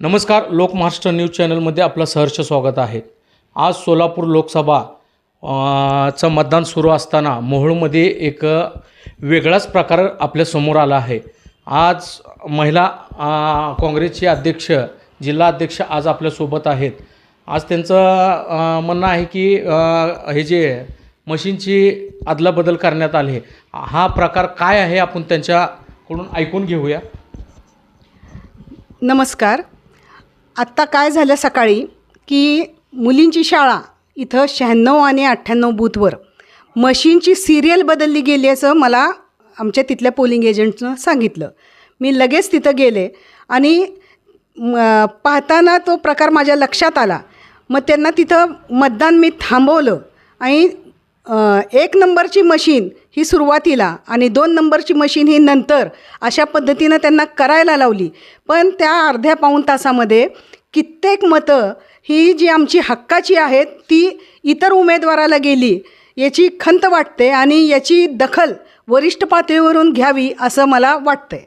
नमस्कार लोक महाराष्ट्र न्यूज चॅनलमध्ये आपलं सहर्ष स्वागत आहे. आज सोलापूर लोकसभा चं मतदान सुरू असताना मोहोळमध्ये एक वेगळाच प्रकार आपल्यासमोर आला आहे. आज महिला काँग्रेसचे अध्यक्ष जिल्हा अध्यक्ष आज आपल्यासोबत आहेत. आज त्यांचं म्हणणं आहे की हे जे मशीनची अदलाबदल करण्यात आली हा प्रकार काय आहे आपण त्यांच्याकडून ऐकून घेऊया. नमस्कार. आत्ता काय झालं सकाळी की मुलींची शाळा इथं शहाण्णव आणि अठ्ठ्याण्णव बूथवर मशीनची सिरियल बदलली गेली असं मला आमच्या तिथल्या पोलिंग एजंटनं सांगितलं. मी लगेच तिथं गेले आणि पाहताना तो प्रकार माझ्या लक्षात आला. मग त्यांना तिथं मतदान मी थांबवलं आणि एक नंबरची मशीन ही सुरुवातीला आणि दोन नंबरची मशीन ही नंतर अशा पद्धतीनं त्यांना करायला लावली. पण त्या अर्ध्या पाऊण तासामध्ये कित्येक मतं ही जी आमची हक्काची आहेत ती इतर उमेदवाराला गेली याची खंत वाटते आणि याची दखल वरिष्ठ पातळीवरून घ्यावी असं मला वाटतंय.